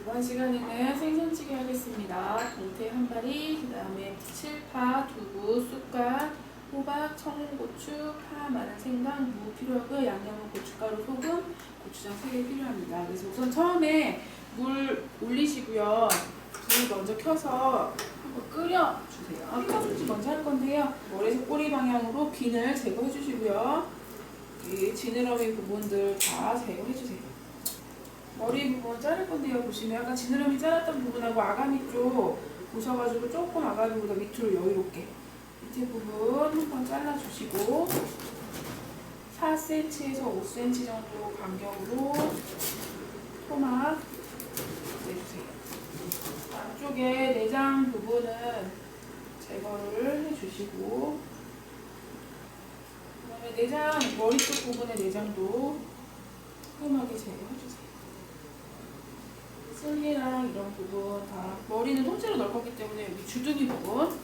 이번 시간에는 생선찌개 하겠습니다. 동태 한 마리, 그 다음에 칠파, 두부, 쑥갓, 호박, 청고추, 파, 마늘, 생강, 무 필요하고요. 양념은 고춧가루, 소금, 고추장 3개 필요합니다. 그래서 우선 처음에 물 올리시고요. 불 먼저 켜서 한번 끓여주세요. 끓여주지 먼저 할 건데요. 머리에서 꼬리 방향으로 비늘 제거해 주시고요. 이 지느러미 부분들 다 제거해 주세요. 머리 부분 자를 건데요. 보시면 약간 지느러미 자랐던 부분하고 아가미 쪽 보셔가지고 조금 아가미보다 밑으로 여유롭게 밑에 부분 한번 잘라주시고 4cm에서 5cm 정도 간격으로 토막 내주세요. 안쪽에 내장 부분은 제거를 해주시고 그 다음에 내장 머리 쪽 부분의 내장도 깔끔하게 제거해주세요. 쓸리랑 이런 부분 다 머리는 통째로 넣을 거기 때문에 여기 주둥이 부분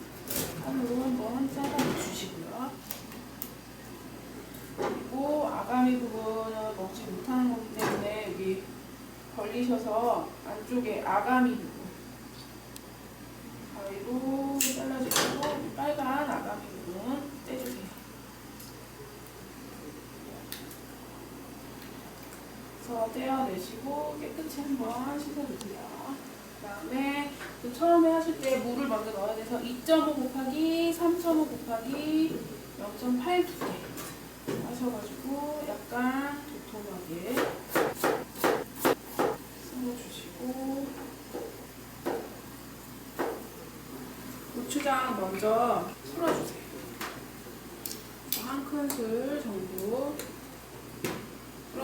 한으로 한번 잘라주시고요. 그리고 아가미 부분은 먹지 못하는 거기 때문에 여기 걸리셔서 안쪽에 아가미 부분 가위로 잘라주시고 빨간 아가미 부분 떼주세요. 그래 서 떼어내시고 깨끗이 한번 씻어주세요. 그 다음에 그 처음에 하실 때 물을 먼저 넣어야 돼서 2.5 곱하기 3.5 곱하기 0.8두개 하셔가지고 약간 도톰하게 썰어주시고 고추장 먼저 풀어주세요. 한 큰술 정도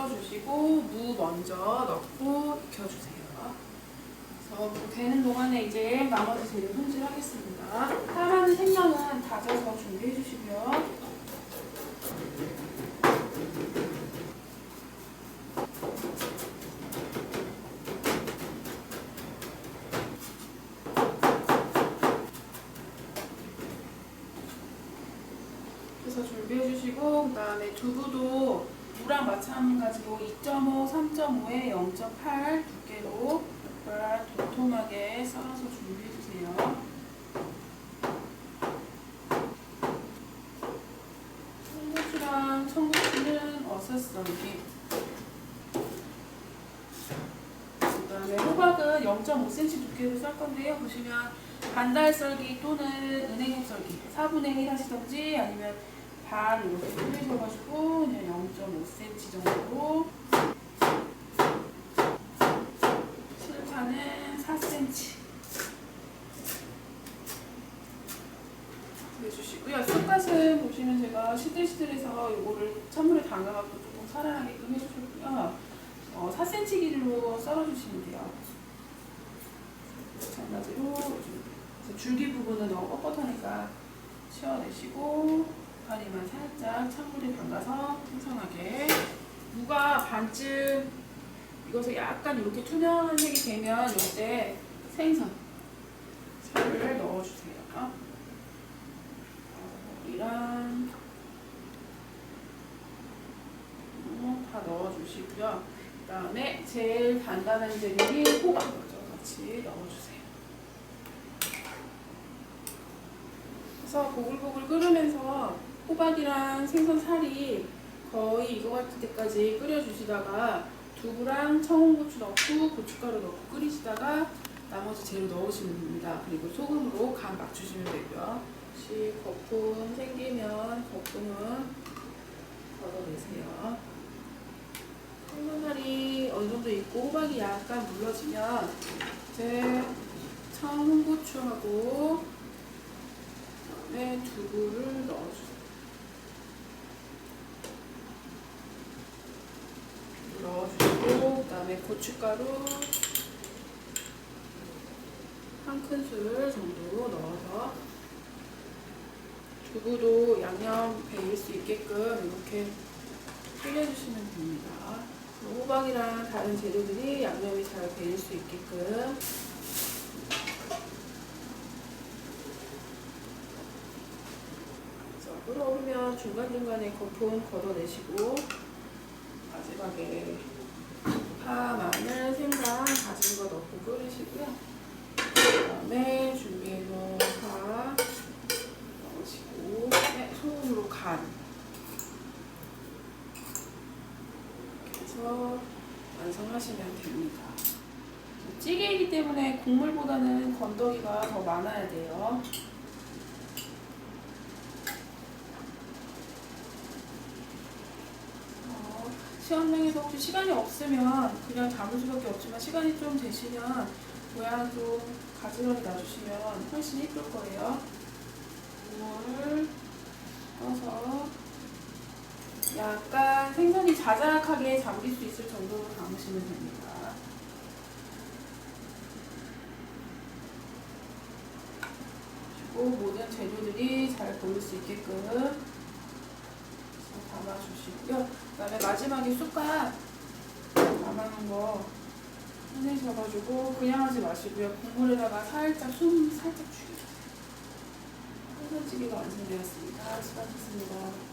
풀어주시고 무 먼저 넣고 익혀주세요. 그래서 무 되는 동안에 이제 나머지 재료 손질하겠습니다. 파라는 생강은 다져서 준비해 주시고요. 그래서 준비해 주시고 그 다음에 두부도 무랑 마찬가지로 2.5, 3.5에 0.8 두께로 약간 도톰하게 썰어서 준비해 주세요. 청고추랑 청고추는 어슷썰기 그 다음에 호박은 0.5cm 두께로 썰 건데요. 보시면 반달 썰기 또는 은행잎 썰기 4분의 1 하시던지 아니면 반 이렇게 뿌리셔가지고 그냥 0.5cm 정도로 실파는 4cm 해주시고요. 쑥갓은 보시면 제가 시들시들해서 이거를 찬물에 담가갖고 조금 살아나게끔 해주셨고요. 어, 4cm 길이로 썰어주시면 돼요. 마찬가지로 줄기 부분은 너무 뻣뻣하니까 치워내시고 다리만 살짝 찬물에 담가서 풍성하게 무가 반쯤 익어서 약간 이렇게 투명한 색이 되면 이때 생선 살을 넣어주세요. 이랑 다 넣어주시고요. 그 다음에 제일 단단한 재료인 호박 같이 넣어주세요. 그래서 보글보글 끓으면서 호박이랑 생선 살이 거의 이거 같을 때까지 끓여주시다가 두부랑 청고추 넣고 고춧가루 넣고 끓이시다가 나머지 재료 넣으시면 됩니다. 그리고 소금으로 간 맞추시면 되고요. 혹시 거품 생기면 거품은 걷어내세요. 생선살이 어느 정도 있고 호박이 약간 물러지면 이제 청고추하고 그다음에 두부를 넣어주세요. 넣어주시고 그 다음에 고춧가루 한 큰술 정도 넣어서 두부도 양념 배일 수 있게끔 이렇게 끓여주시면 됩니다. 호박이랑 다른 재료들이 양념이 잘 배일 수 있게끔 끓어오르면 중간중간에 거품 걷어내시고 마지막에 파, 마늘, 생강 다진 거 넣고 끓이시고요. 그다음에 준비해놓은 파 넣으시고 네, 소금으로 간. 이렇게 해서 완성하시면 됩니다. 찌개이기 때문에 국물보다는 건더기가 더 많아야 돼요. 어, 시험장에서 혹시 시간이 없으면 그냥 담을 수밖에 없지만 시간이 좀 되시면 모양 좀 가지런히 놔주시면 훨씬 예쁠 거예요. 국물 떠서 약간 생선이 자작하게 잠길 수 있을 정도로 담으시면 됩니다. 그리고 모든 재료들이 잘 보일 수 있게끔 담아주시고요. 그 다음에 마지막에 숟갈 담아놓은 거 꺼내셔가지고 그냥 하지 마시고요. 국물에다가 살짝 숨 살짝 죽여주세요. 생선찌개가 완성되었습니다. 수고하셨습니다.